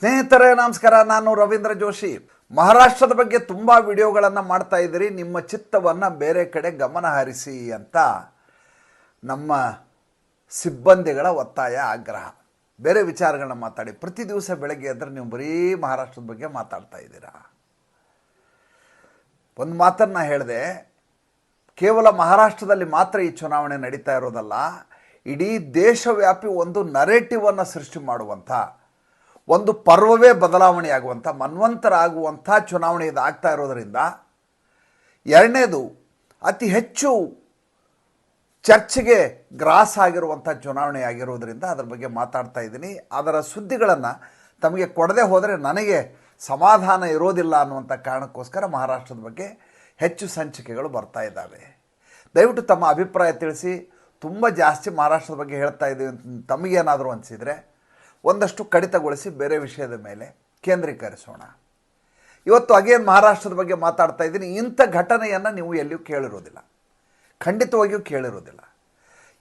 ಸ್ನೇಹಿತರೇ, ನಮಸ್ಕಾರ. ನಾನು ರವೀಂದ್ರ ಜೋಶಿ. ಮಹಾರಾಷ್ಟ್ರದ ಬಗ್ಗೆ ತುಂಬ ವಿಡಿಯೋಗಳನ್ನು ಮಾಡ್ತಾ ಇದ್ದೀರಿ. ನಿಮ್ಮ ಚಿತ್ತವನ್ನು ಬೇರೆ ಕಡೆ ಗಮನ ಹರಿಸಿ ಅಂತ ನಮ್ಮ ಸಿಬ್ಬಂದಿಗಳ ಒತ್ತಾಯ, ಆಗ್ರಹ. ಬೇರೆ ವಿಚಾರಗಳನ್ನ ಮಾತಾಡಿ. ಪ್ರತಿ ದಿವಸ ಬೆಳಗ್ಗೆ ಎದ್ರೆ ನೀವು ಬರೀ ಮಹಾರಾಷ್ಟ್ರದ ಬಗ್ಗೆ ಮಾತಾಡ್ತಾ ಇದ್ದೀರಾ? ಒಂದು ಮಾತನ್ನು ಹೇಳಿದೆ. ಕೇವಲ ಮಹಾರಾಷ್ಟ್ರದಲ್ಲಿ ಮಾತ್ರ ಈ ಚುನಾವಣೆ ನಡೀತಾ ಇರೋದಲ್ಲ, ಇಡೀ ದೇಶವ್ಯಾಪಿ ಒಂದು ನರೇಟಿವನ್ನು ಸೃಷ್ಟಿ ಮಾಡುವಂಥ ಒಂದು ಪರ್ವವೇ ಬದಲಾವಣೆಯಾಗುವಂಥ ಮನ್ವಂತರ ಚುನಾವಣೆ ಇದು ಆಗ್ತಾ ಇರೋದರಿಂದ ಎರಡನೇದು ಅತಿ ಹೆಚ್ಚು ಚರ್ಚೆಗೆ ಗ್ರಾಸ್ ಆಗಿರುವಂಥ ಚುನಾವಣೆ ಆಗಿರೋದ್ರಿಂದ ಅದರ ಬಗ್ಗೆ ಮಾತಾಡ್ತಾ ಇದ್ದೀನಿ. ಅದರ ಸುದ್ದಿಗಳನ್ನು ತಮಗೆ ಕೊಡದೆ ಹೋದರೆ ನನಗೆ ಸಮಾಧಾನ ಇರೋದಿಲ್ಲ ಅನ್ನುವಂಥ ಕಾರಣಕ್ಕೋಸ್ಕರ ಮಹಾರಾಷ್ಟ್ರದ ಬಗ್ಗೆ ಹೆಚ್ಚು ಸಂಚಿಕೆಗಳು ಬರ್ತಾ ಇದ್ದಾವೆ. ದಯವಿಟ್ಟು ತಮ್ಮ ಅಭಿಪ್ರಾಯ ತಿಳಿಸಿ. ತುಂಬ ಜಾಸ್ತಿ ಮಹಾರಾಷ್ಟ್ರದ ಬಗ್ಗೆ ಹೇಳ್ತಾ ಇದ್ದೀವಿ ಅಂತ ತಮಗೇನಾದರೂ ಅನಿಸಿದರೆ ಒಂದಷ್ಟು ಕಡಿತಗೊಳಿಸಿ ಬೇರೆ ವಿಷಯದ ಮೇಲೆ ಕೇಂದ್ರೀಕರಿಸೋಣ. ಇವತ್ತು ಅಗೇನ್ ಮಹಾರಾಷ್ಟ್ರದ ಬಗ್ಗೆ ಮಾತಾಡ್ತಾ ಇದ್ದೀನಿ. ಇಂಥ ಘಟನೆಯನ್ನು ನೀವು ಎಲ್ಲಿಯೂ ಕೇಳಿರೋದಿಲ್ಲ. ಖಂಡಿತವಾಗಿಯೂ ಕೇಳಿರೋದಿಲ್ಲ.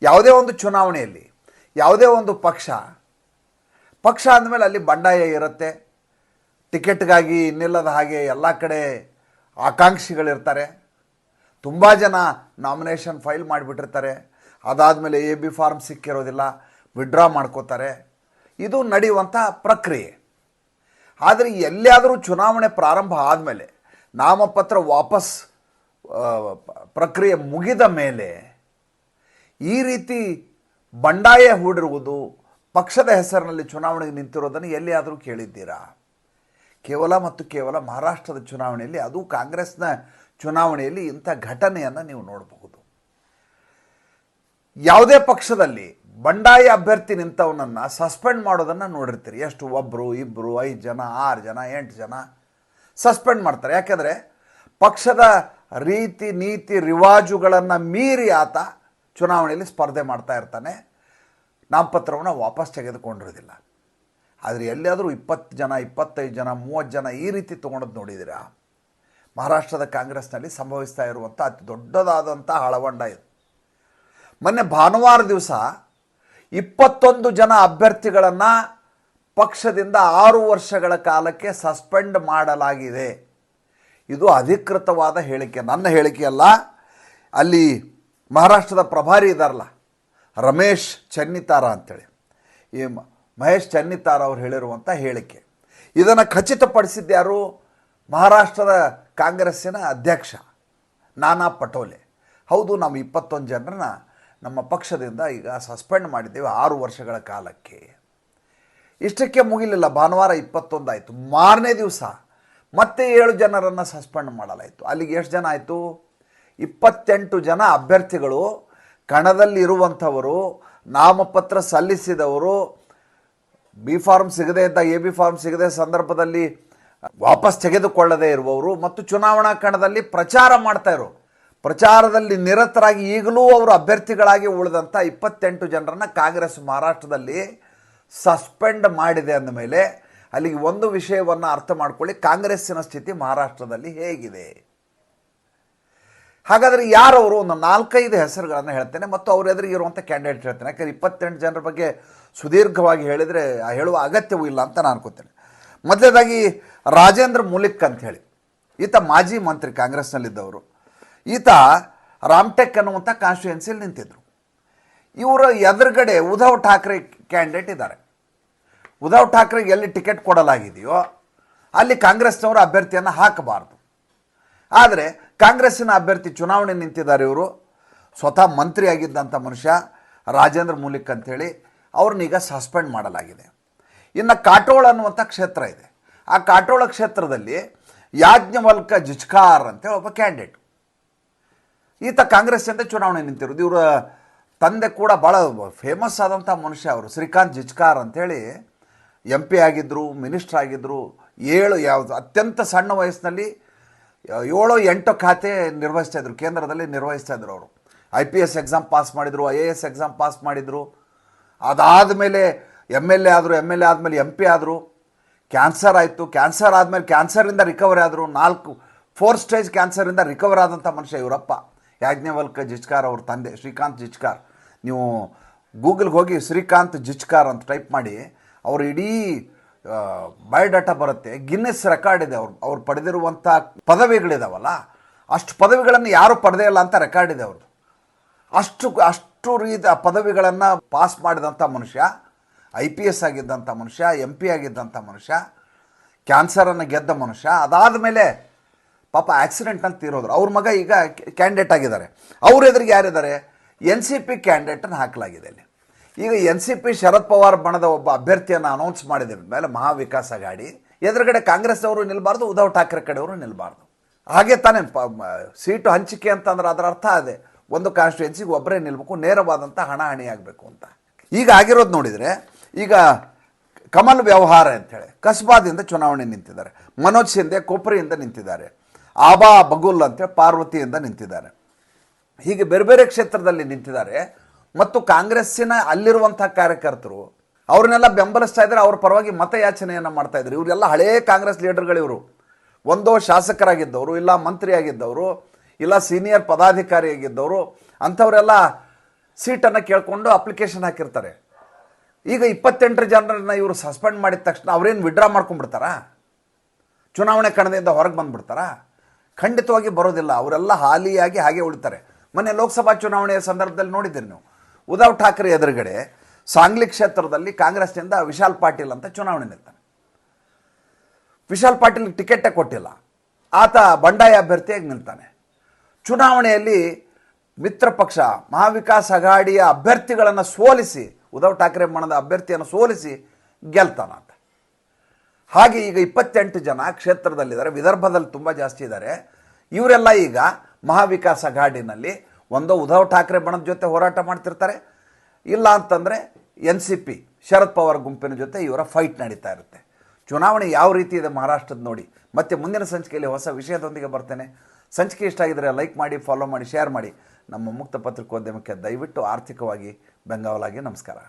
ಯಾವುದೇ ಒಂದು ಚುನಾವಣೆಯಲ್ಲಿ, ಯಾವುದೇ ಒಂದು ಪಕ್ಷ ಪಕ್ಷ ಅಂದಮೇಲೆ ಅಲ್ಲಿ ಬಂಡಾಯ ಇರುತ್ತೆ. ಟಿಕೆಟ್ಗಾಗಿ ಇನ್ನಿಲ್ಲದ ಹಾಗೆ ಎಲ್ಲ ಕಡೆ ಆಕಾಂಕ್ಷಿಗಳಿರ್ತಾರೆ. ತುಂಬ ಜನ ನಾಮಿನೇಷನ್ ಫೈಲ್ ಮಾಡಿಬಿಟ್ಟಿರ್ತಾರೆ. ಅದಾದಮೇಲೆ ಎ ಬಿ ಫಾರ್ಮ್ ಸಿಕ್ಕಿರೋದಿಲ್ಲ. ವಿಡ್ರಾ ಮಾಡ್ಕೋತಾರೆ. ಇದು ನಡೆಯುವಂಥ ಪ್ರಕ್ರಿಯೆ. ಆದರೆ ಎಲ್ಲಿಯಾದರೂ ಚುನಾವಣೆ ಪ್ರಾರಂಭ ಆದಮೇಲೆ ನಾಮಪತ್ರ ವಾಪಸ್ ಪ್ರಕ್ರಿಯೆ ಮುಗಿದ ಮೇಲೆ ಈ ರೀತಿ ಬಂಡಾಯ ಹೂಡಿರುವುದು ಪಕ್ಷದ ಹೆಸರಿನಲ್ಲಿ ಚುನಾವಣೆಗೆ ನಿಂತಿರೋದನ್ನು ಎಲ್ಲಿಯಾದರೂ ಕೇಳಿದ್ದೀರಾ? ಕೇವಲ ಮತ್ತು ಕೇವಲ ಮಹಾರಾಷ್ಟ್ರದ ಚುನಾವಣೆಯಲ್ಲಿ, ಅದು ಕಾಂಗ್ರೆಸ್ನ ಚುನಾವಣೆಯಲ್ಲಿ ಇಂಥ ಘಟನೆಯನ್ನು ನೀವು ನೋಡಬಹುದು. ಯಾವುದೇ ಪಕ್ಷದಲ್ಲಿ ಬಂಡಾಯ ಅಭ್ಯರ್ಥಿ ನಿಂತವನನ್ನು ಸಸ್ಪೆಂಡ್ ಮಾಡೋದನ್ನು ನೋಡಿರ್ತೀರಿ. ಎಷ್ಟು ಒಬ್ಬರು ಇಬ್ಬರು ಐದು ಜನ, ಆರು ಜನ, ಎಂಟು ಜನ ಸಸ್ಪೆಂಡ್ ಮಾಡ್ತಾರೆ. ಯಾಕೆಂದರೆ ಪಕ್ಷದ ರೀತಿ, ನೀತಿ, ರಿವಾಜುಗಳನ್ನು ಮೀರಿ ಆತ ಚುನಾವಣೆಯಲ್ಲಿ ಸ್ಪರ್ಧೆ ಮಾಡ್ತಾ ಇರ್ತಾನೆ. ನಾಮಪತ್ರವನ್ನು ವಾಪಸ್ ತೆಗೆದುಕೊಂಡಿರೋದಿಲ್ಲ ಆದರೆ ಎಲ್ಲಿಯಾದರೂ ಇಪ್ಪತ್ತು ಜನ, ಇಪ್ಪತ್ತೈದು ಜನ, ಮೂವತ್ತು ಜನ ಈ ರೀತಿ ತೊಗೊಂಡೋದು ನೋಡಿದ್ದೀರಾ? ಮಹಾರಾಷ್ಟ್ರದ ಕಾಂಗ್ರೆಸ್ನಲ್ಲಿ ಸಂಭವಿಸ್ತಾ ಇರುವಂಥ ಅತಿ ದೊಡ್ಡದಾದಂಥ ಹಳವಂಡ ಇದು. ಮೊನ್ನೆ ಭಾನುವಾರ ದಿವಸ ಇಪ್ಪತ್ತೊಂದು ಜನ ಅಭ್ಯರ್ಥಿಗಳನ್ನು ಪಕ್ಷದಿಂದ ಆರು ವರ್ಷಗಳ ಕಾಲಕ್ಕೆ ಸಸ್ಪೆಂಡ್ ಮಾಡಲಾಗಿದೆ. ಇದು ಅಧಿಕೃತವಾದ ಹೇಳಿಕೆ. ನನ್ನ ಹೇಳಿಕೆಯಲ್ಲ ಅಲ್ಲಿ ಮಹಾರಾಷ್ಟ್ರದ ಪ್ರಭಾರಿ ಇದಾರಲ್ಲ, ರಮೇಶ್ ಚನ್ನಿತಾರ ಅಂತೇಳಿ. ಈ ಮಹೇಶ್ ಚನ್ನಿತಾರ ಅವರು ಹೇಳಿರುವಂಥ ಹೇಳಿಕೆ. ಇದನ್ನು ಖಚಿತಪಡಿಸಿದ್ಯಾರು ಮಹಾರಾಷ್ಟ್ರದ ಕಾಂಗ್ರೆಸ್ಸಿನ ಅಧ್ಯಕ್ಷ ನಾನಾ ಪಟೋಲೆ. ಹೌದು ನಾವು ಇಪ್ಪತ್ತೊಂದು ಜನರನ್ನ ನಮ್ಮ ಪಕ್ಷದಿಂದ ಈಗ ಸಸ್ಪೆಂಡ್ ಮಾಡಿದ್ದೇವೆ ಆರು ವರ್ಷಗಳ ಕಾಲಕ್ಕೆ. ಇಷ್ಟಕ್ಕೆ ಮುಗಿಲಿಲ್ಲ, ಭಾನುವಾರ ಇಪ್ಪತ್ತೊಂದಾಯಿತು, ಮಾರನೇ ದಿವಸ. ಮತ್ತೆ ಏಳು ಜನರನ್ನು ಸಸ್ಪೆಂಡ್ ಮಾಡಲಾಯಿತು. ಅಲ್ಲಿಗೆ ಎಷ್ಟು ಜನ ಆಯಿತು? ಇಪ್ಪತ್ತೆಂಟು ಜನ ಅಭ್ಯರ್ಥಿಗಳು ಕಣದಲ್ಲಿರುವಂಥವರು ನಾಮಪತ್ರ ಸಲ್ಲಿಸಿದವರು. ಬಿ ಫಾರ್ಮ್ ಸಿಗದೇ ಇದ್ದ, ಎ ಬಿ ಫಾರ್ಮ್ ಸಿಗದೆ ಸಂದರ್ಭದಲ್ಲಿ ವಾಪಸ್ ತೆಗೆದುಕೊಳ್ಳದೇ ಇರುವವರು ಮತ್ತು ಚುನಾವಣಾ ಕಣದಲ್ಲಿ ಪ್ರಚಾರ ಮಾಡ್ತಾ ಇರೋ ಪ್ರಚಾರದಲ್ಲಿ ನಿರತರಾಗಿ ಈಗಲೂ ಅವರು ಅಭ್ಯರ್ಥಿಗಳಾಗಿ ಉಳಿದಂಥ ಇಪ್ಪತ್ತೆಂಟು ಜನರನ್ನು ಕಾಂಗ್ರೆಸ್ ಮಹಾರಾಷ್ಟ್ರದಲ್ಲಿ ಸಸ್ಪೆಂಡ್ ಮಾಡಿದೆ ಅಂದಮೇಲೆ ಅಲ್ಲಿಗೆ ಒಂದು ವಿಷಯವನ್ನು ಅರ್ಥ ಮಾಡ್ಕೊಳ್ಳಿ. ಕಾಂಗ್ರೆಸ್ಸಿನ ಸ್ಥಿತಿ ಮಹಾರಾಷ್ಟ್ರದಲ್ಲಿ ಹೇಗಿದೆ? ಹಾಗಾದರೆ ಯಾರವರು ಒಂದು ನಾಲ್ಕೈದು ಹೆಸರುಗಳನ್ನು ಹೇಳ್ತೇನೆ ಮತ್ತು ಅವ್ರ ಎದುರಿಗೆ ಇರುವಂಥ ಕ್ಯಾಂಡಿಡೇಟ್ ಹೇಳ್ತೇನೆ. ಯಾಕಂದರೆ ಇಪ್ಪತ್ತೆಂಟು ಜನರ ಬಗ್ಗೆ ಸುದೀರ್ಘವಾಗಿ ಹೇಳಿದರೆ ಹೇಳುವ ಅಗತ್ಯವೂ ಇಲ್ಲ ಅಂತ ನಾನು ಅನ್ಕೋತೇನೆ. ಮೊದಲನೇದಾಗಿ ರಾಜೇಂದ್ರ ಮುಲಿಕ್ ಅಂತ ಹೇಳಿ. ಈತ ಮಾಜಿ ಮಂತ್ರಿ ಕಾಂಗ್ರೆಸ್ನಲ್ಲಿದ್ದವರು. ಈತ ರಾಮ್ಟೆಕ್ ಅನ್ನುವಂಥ ಕಾನ್ಸ್ಟಿಟ್ಯೂನ್ಸಿಯಲ್ಲಿ ನಿಂತಿದ್ದರು ಇವರು ಎದುರುಗಡೆ ಉದ್ಧವ್ ಠಾಕ್ರೆ ಕ್ಯಾಂಡಿಡೇಟ್ ಇದ್ದಾರೆ. ಉದ್ಧವ್ ಠಾಕ್ರೆಗೆ ಎಲ್ಲಿ ಟಿಕೆಟ್ ಕೊಡಲಾಗಿದೆಯೋ ಅಲ್ಲಿ ಕಾಂಗ್ರೆಸ್ನವರು ಅಭ್ಯರ್ಥಿಯನ್ನು ಹಾಕಬಾರ್ದು. ಆದರೆ ಕಾಂಗ್ರೆಸ್ಸಿನ ಅಭ್ಯರ್ಥಿ ಚುನಾವಣೆ ನಿಂತಿದ್ದಾರೆ ಇವರು. ಸ್ವತಃ ಮಂತ್ರಿಯಾಗಿದ್ದಂಥ ಮನುಷ್ಯ ರಾಜೇಂದ್ರ ಮೂಲಿಕ್ ಅಂಥೇಳಿ ಅವ್ರನ್ನೀಗ ಸಸ್ಪೆಂಡ್ ಮಾಡಲಾಗಿದೆ. ಇನ್ನು ಕಾಟೋಳ ಅನ್ನುವಂಥ ಕ್ಷೇತ್ರ ಇದೆ. ಆ ಕಾಟೋಳ ಕ್ಷೇತ್ರದಲ್ಲಿ ಯಾಜ್ಞವಲ್ಕ ಜಿಚ್ಕಾರ್ ಅಂತೇಳಿ ಒಬ್ಬ ಕ್ಯಾಂಡಿಡೇಟ್ ಈತ ಕಾಂಗ್ರೆಸ್ಸಿಂದ ಚುನಾವಣೆ ನಿಂತಿರೋದು. ಇವರ ತಂದೆ ಕೂಡ ಭಾಳ ಫೇಮಸ್ ಆದಂಥ ಮನುಷ್ಯ ಅವರು. ಶ್ರೀಕಾಂತ್ ಜಿಚ್ಕಾರ್ ಅಂಥೇಳಿ ಎಂ ಪಿ ಆಗಿದ್ದರು ಮಿನಿಸ್ಟರ್ ಆಗಿದ್ದರು ಏಳು ಯಾವುದು, ಅತ್ಯಂತ ಸಣ್ಣ ವಯಸ್ಸಿನಲ್ಲಿ ಏಳು ಎಂಟು ಖಾತೆ ನಿರ್ವಹಿಸ್ತಾ ಇದ್ರು, ಕೇಂದ್ರದಲ್ಲಿ ನಿರ್ವಹಿಸ್ತಾ ಇದ್ರು ಅವರು. I P S exam pass ಮಾಡಿದರು I A S exam pass ಮಾಡಿದರು. ಅದಾದ ಮೇಲೆ ಎಂ ಎಲ್ ಎ ಆದರು ಎಂ ಎಲ್ ಎ ಆದಮೇಲೆ ಎಂ ಪಿ ಆದರು. ಕ್ಯಾನ್ಸರ್ ಆಯಿತು, ಕ್ಯಾನ್ಸರ್ ಆದಮೇಲೆ ಕ್ಯಾನ್ಸರಿಂದ ರಿಕವರಿ ಆದರು. ನಾಲ್ಕು ಫೋರ್ ಸ್ಟೇಜ್ ಕ್ಯಾನ್ಸರಿಂದ ರಿಕವರ್ ಆದಂಥ ಮನುಷ್ಯ ಇವರಪ್ಪ. ಯಾಜ್ಞವಲ್ಕ ಜಿಚ್ಕಾರ್ ಅವ್ರ ತಂದೆ ಶ್ರೀಕಾಂತ್ ಜಿಚ್ಕಾರ್. ನೀವು ಗೂಗಲ್ಗೆ ಹೋಗಿ ಶ್ರೀಕಾಂತ್ ಜಿಚ್ಕಾರ್ ಅಂತ ಟೈಪ್ ಮಾಡಿ, ಅವರು ಇಡೀ ಬಯೋಡಾಟಾ ಬರುತ್ತೆ. ಗಿನ್ನೆಸ್ ರೆಕಾರ್ಡ್ ಇದೆ ಅವ್ರು ಅವ್ರು ಪಡೆದಿರುವಂಥ ಪದವಿಗಳಿದಾವಲ್ಲ, ಅಷ್ಟು ಪದವಿಗಳನ್ನು ಯಾರು ಪಡೆದೇ ಇಲ್ಲ ಅಂತ ರೆಕಾರ್ಡ್ ಇದೆ ಅವ್ರದ್ದು ಅಷ್ಟು ಅಷ್ಟು ರೀತಿಯ ಪದವಿಗಳನ್ನು ಪಾಸ್ ಮಾಡಿದಂಥ ಮನುಷ್ಯ, ಐ ಪಿ ಎಸ್ ಆಗಿದ್ದಂಥ ಮನುಷ್ಯ, ಎಂ ಪಿ ಆಗಿದ್ದಂಥ ಮನುಷ್ಯ, ಕ್ಯಾನ್ಸರನ್ನು ಗೆದ್ದ ಮನುಷ್ಯ ಅದಾದ ಮೇಲೆ ಪಾಪ ಆಕ್ಸಿಡೆಂಟ್ನಲ್ಲಿ ತೀರೋದ್ರು. ಅವ್ರ ಮಗ ಈಗ ಕ್ಯಾಂಡಿಡೇಟ್ ಆಗಿದ್ದಾರೆ. ಅವ್ರ ಎದುರಿಗೆ ಯಾರಿದ್ದಾರೆ? ಎನ್ ಸಿ ಪಿ ಕ್ಯಾಂಡಿಡೇಟನ್ನು ಹಾಕಲಾಗಿದೆ ಅಲ್ಲಿ. ಈಗ N C P Sharad Pawar ಬಣದ ಒಬ್ಬ ಅಭ್ಯರ್ಥಿಯನ್ನು ಅನೌನ್ಸ್ ಮಾಡಿದ ಮೇಲೆ ಮಹಾವಿಕಾಸ್ ಅಗಾಡಿ, ಎದುರುಗಡೆ ಕಾಂಗ್ರೆಸ್ ಅವರು ನಿಲ್ಬಾರ್ದು, ಉದ್ಧವ್ ಠಾಕ್ರೆ ಕಡೆಯವರು ನಿಲ್ಲಬಾರ್ದು ಹಾಗೆ ತಾನೇ, ಪ ಸೀಟು ಹಂಚಿಕೆ ಅಂತಂದ್ರೆ ಅದರ ಅರ್ಥ ಅದೇ. ಒಂದು ಕಾನ್ಸ್ಟಿಟ್ಯೂನ್ಸಿಗೆ ಒಬ್ಬರೇ ನಿಲ್ಬೇಕು ನೇರವಾದಂಥ ಹಣಾಹಣಿ ಆಗಬೇಕು ಅಂತ. ಈಗ ಆಗಿರೋದು ನೋಡಿದರೆ, ಈಗ ಕಮಲ್ ವ್ಯವಹಾರ ಅಂತೇಳಿ ಕಸ್ಬಾದಿಂದ ಚುನಾವಣೆ ನಿಂತಿದ್ದಾರೆ. ಮನೋಜ್ ಸಿಂಧೆ ಕೊಪ್ರಿಯಿಂದ ನಿಂತಿದ್ದಾರೆ. ಆಬಾ ಬಗುಲ್ ಅಂತೇಳಿ ಪಾರ್ವತಿಯಿಂದ ನಿಂತಿದ್ದಾರೆ. ಹೀಗೆ ಬೇರೆ ಬೇರೆ ಕ್ಷೇತ್ರದಲ್ಲಿ ನಿಂತಿದ್ದಾರೆ. ಮತ್ತು ಕಾಂಗ್ರೆಸ್ಸಿನ ಅಲ್ಲಿರುವಂಥ ಕಾರ್ಯಕರ್ತರು, ಅವ್ರನ್ನೆಲ್ಲ ಬೆಂಬಲಿಸ್ತಾ ಇದ್ದಾರೆ, ಅವ್ರ ಪರವಾಗಿ ಮತಯಾಚನೆಯನ್ನು ಮಾಡ್ತಾ ಇದ್ದಾರೆ. ಇವರೆಲ್ಲ ಹಳೇ ಕಾಂಗ್ರೆಸ್ ಲೀಡರ್ಗಳು ಇವರು. ಒಂದೋ ಶಾಸಕರಾಗಿದ್ದವರು, ಇಲ್ಲ ಮಂತ್ರಿ ಆಗಿದ್ದವರು ಇಲ್ಲ ಸೀನಿಯರ್ ಪದಾಧಿಕಾರಿ ಆಗಿದ್ದವರು ಅಂಥವರೆಲ್ಲ ಸೀಟನ್ನು ಕೇಳಿಕೊಂಡು ಅಪ್ಲಿಕೇಶನ್ ಹಾಕಿರ್ತಾರೆ. ಈಗ ಇಪ್ಪತ್ತೆಂಟರ ಜನರನ್ನ ಇವರು ಸಸ್ಪೆಂಡ್ ಮಾಡಿದ ತಕ್ಷಣ ಅವ್ರೇನು ವಿಡ್ರಾ ಮಾಡ್ಕೊಂಡ್ಬಿಡ್ತಾರಾ? ಚುನಾವಣೆ ಕಣದಿಂದ ಹೊರಗೆ ಬಂದ್ಬಿಡ್ತಾರಾ? ಖಂಡಿತವಾಗಿ ಬರೋದಿಲ್ಲ. ಅವರೆಲ್ಲ ಹಾಲಿಯಾಗಿ ಹಾಗೆ ಉಳಿತಾರೆ. ಮೊನ್ನೆ ಲೋಕಸಭಾ ಚುನಾವಣೆಯ ಸಂದರ್ಭದಲ್ಲಿ ನೋಡಿದ್ದೀರಿ ನೀವು. ಉದ್ಧವ್ ಠಾಕ್ರೆ ಎದುರುಗಡೆ ಸಾಂಗ್ಲಿ ಕ್ಷೇತ್ರದಲ್ಲಿ ಕಾಂಗ್ರೆಸ್ನಿಂದ ವಿಶಾಲ್ ಪಾಟೀಲ್ ಅಂತ ಚುನಾವಣೆ ನಿಲ್ತಾನೆ ವಿಶಾಲ್ ಪಾಟೀಲ್ ಟಿಕೆಟೇ ಕೊಟ್ಟಿಲ್ಲ. ಆತ ಬಂಡಾಯ ಅಭ್ಯರ್ಥಿಯಾಗಿ ನಿಲ್ತಾನೆ. ಚುನಾವಣೆಯಲ್ಲಿ ಮಿತ್ರ ಪಕ್ಷ, ಮಹಾವಿಕಾಸ್ ಅಘಾಡಿಯ ಅಭ್ಯರ್ಥಿಗಳನ್ನು ಸೋಲಿಸಿ, ಉದ್ಧವ್ ಠಾಕ್ರೆ ಮಣದ ಅಭ್ಯರ್ಥಿಯನ್ನು ಸೋಲಿಸಿ ಗೆಲ್ತಾನಂತ. ಹಾಗೆ ಈಗ ಇಪ್ಪತ್ತೆಂಟು ಜನ ಕ್ಷೇತ್ರದಲ್ಲಿದ್ದಾರೆ, ವಿದರ್ಭದಲ್ಲಿ ತುಂಬ ಜಾಸ್ತಿ ಇದ್ದಾರೆ. ಇವರೆಲ್ಲ ಈಗ ಮಹಾವಿಕಾಸ ಗಾಡಿನಲ್ಲಿ ಒಂದೋ ಉದ್ಧವ್ ಠಾಕ್ರೆ ಬಣದ ಜೊತೆ ಹೋರಾಟ ಮಾಡ್ತಿರ್ತಾರೆ. ಇಲ್ಲ ಅಂತಂದರೆ N C P, Sharad Pawar ಗುಂಪಿನ ಜೊತೆ ಇವರ ಫೈಟ್ ನಡೀತಾ ಇರುತ್ತೆ. ಚುನಾವಣೆ ಯಾವ ರೀತಿ ಇದೆ ಮಹಾರಾಷ್ಟ್ರದ ನೋಡಿ. ಮತ್ತೆ ಮುಂದಿನ ಸಂಚಿಕೆಯಲ್ಲಿ ಹೊಸ ವಿಷಯದೊಂದಿಗೆ ಬರ್ತೇನೆ. ಸಂಚಿಕೆ ಇಷ್ಟ ಆಗಿದರೆ ಲೈಕ್ ಮಾಡಿ ಫಾಲೋ ಮಾಡಿ ಶೇರ್ ಮಾಡಿ. ನಮ್ಮ ಮುಕ್ತ ಪತ್ರಿಕೋದ್ಯಮಕ್ಕೆ ದಯವಿಟ್ಟು ಆರ್ಥಿಕವಾಗಿ ಬೆಂಗಾವಲಾಗಿ ನಮಸ್ಕಾರ.